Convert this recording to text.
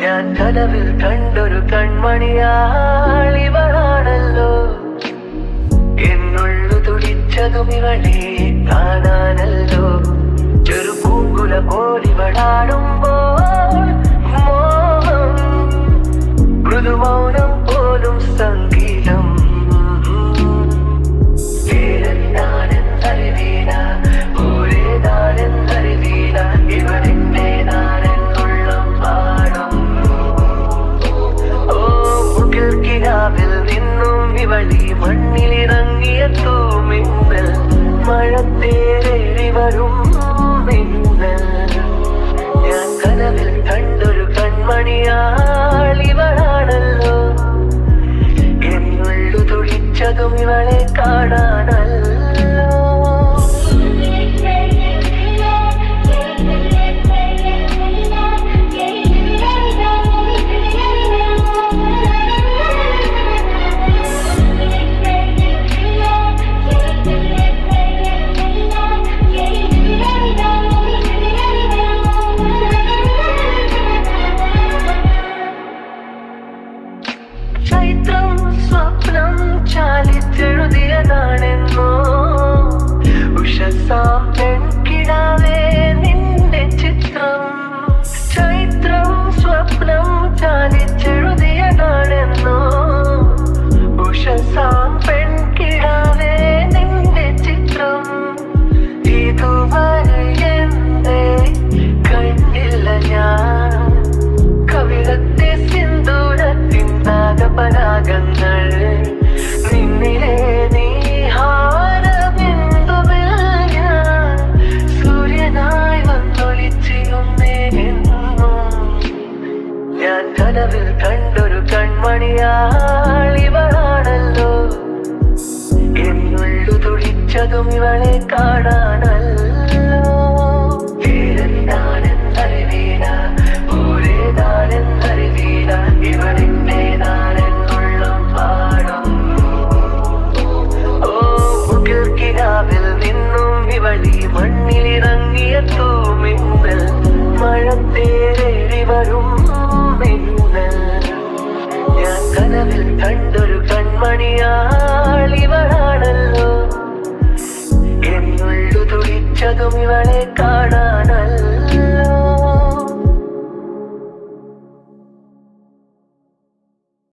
ഞാൻ കനവിൽ കണ്ടൊരു കൺമണിയാളിവളാണല്ലോ എന്നുള്ളു തുടിച്ചതും ഇവളെ കാണാനല്ലോ. ചെറുപൂങ്കുല പോലിവളാടുമ്പോൾ ഉഷസാ കനവിൽ കണ്ടൊരു കൺമണിയാൾ ഇവളാണല്ലോ. എന്നുള്ളു തുടിച്ചതും ഇവളെ കാണാനല്ല.